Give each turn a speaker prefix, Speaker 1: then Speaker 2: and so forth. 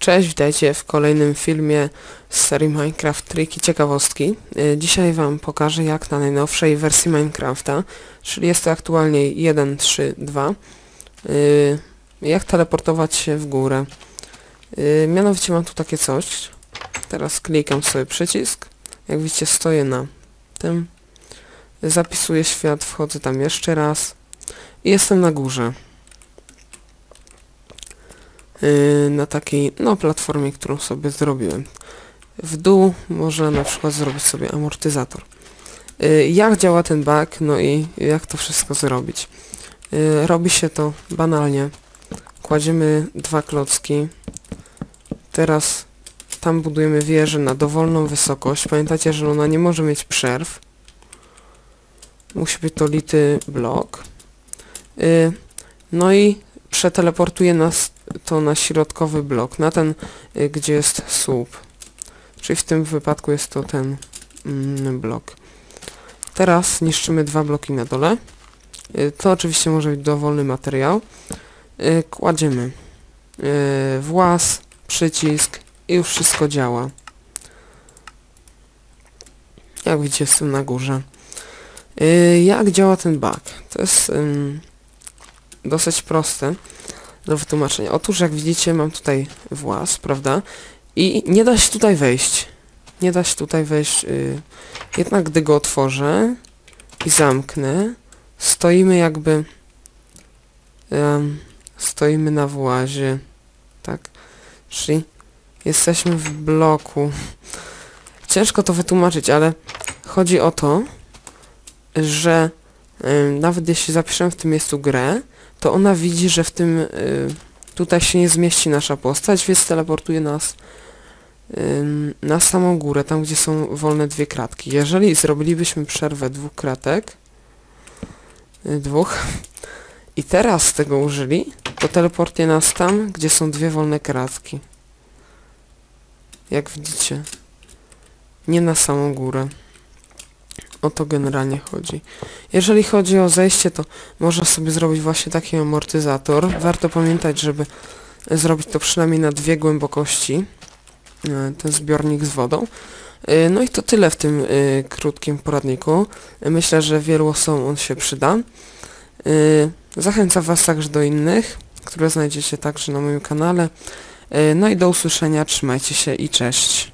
Speaker 1: Cześć, witajcie w kolejnym filmie z serii Minecraft Triki Ciekawostki. Y, Dzisiaj Wam pokażę jak na najnowszej wersji Minecrafta, czyli jest to aktualnie 1.3.2, y, jak teleportować się w górę. Y, Mianowicie mam tu takie coś. Teraz klikam sobie przycisk. Jak widzicie stoję na tym. Zapisuję świat, wchodzę tam jeszcze raz. I jestem na górze. Yy, na takiej, no, platformie, którą sobie zrobiłem. W dół można na przykład zrobić sobie amortyzator. Yy, jak działa ten bug, no i jak to wszystko zrobić? Yy, robi się to banalnie. Kładziemy dwa klocki. Teraz tam budujemy wieżę na dowolną wysokość. Pamiętajcie, że ona nie może mieć przerw. Musi być to lity blok. No i przeteleportuje nas to na środkowy blok, na ten, y, gdzie jest słup. Czyli w tym wypadku jest to ten mm, blok. Teraz niszczymy dwa bloki na dole. Y, to oczywiście może być dowolny materiał. Y, kładziemy włas, przycisk i już wszystko działa. Jak widzicie jestem na górze. Jak działa ten bug? To jest dosyć proste do wytłumaczenia. Otóż jak widzicie mam tutaj włas, prawda? I nie da się tutaj wejść. Nie da się tutaj wejść. Yy. Jednak gdy go otworzę i zamknę, stoimy jakby... ym, stoimy na włazie. Tak. Czyli jesteśmy w bloku. Ciężko to wytłumaczyć, ale chodzi o to, że nawet jeśli zapiszę w tym miejscu grę, to ona widzi, że w tym y, tutaj się nie zmieści nasza postać, więc teleportuje nas na samą górę, tam gdzie są wolne dwie kratki. Jeżeli zrobilibyśmy przerwę dwóch kratek, y, dwóch, i teraz tego użyli, to teleportuje nas tam, gdzie są dwie wolne kratki. Jak widzicie. Nie na samą górę. O to generalnie chodzi. Jeżeli chodzi o zejście, to można sobie zrobić właśnie taki amortyzator. Warto pamiętać, żeby zrobić to przynajmniej na dwie głębokości. e, Ten zbiornik z wodą. E, No i to tyle w tym e, krótkim poradniku. Myślę, że wielu osobom on się przyda. Zachęcam Was także do innych, które znajdziecie także na moim kanale. No i do usłyszenia, trzymajcie się i cześć.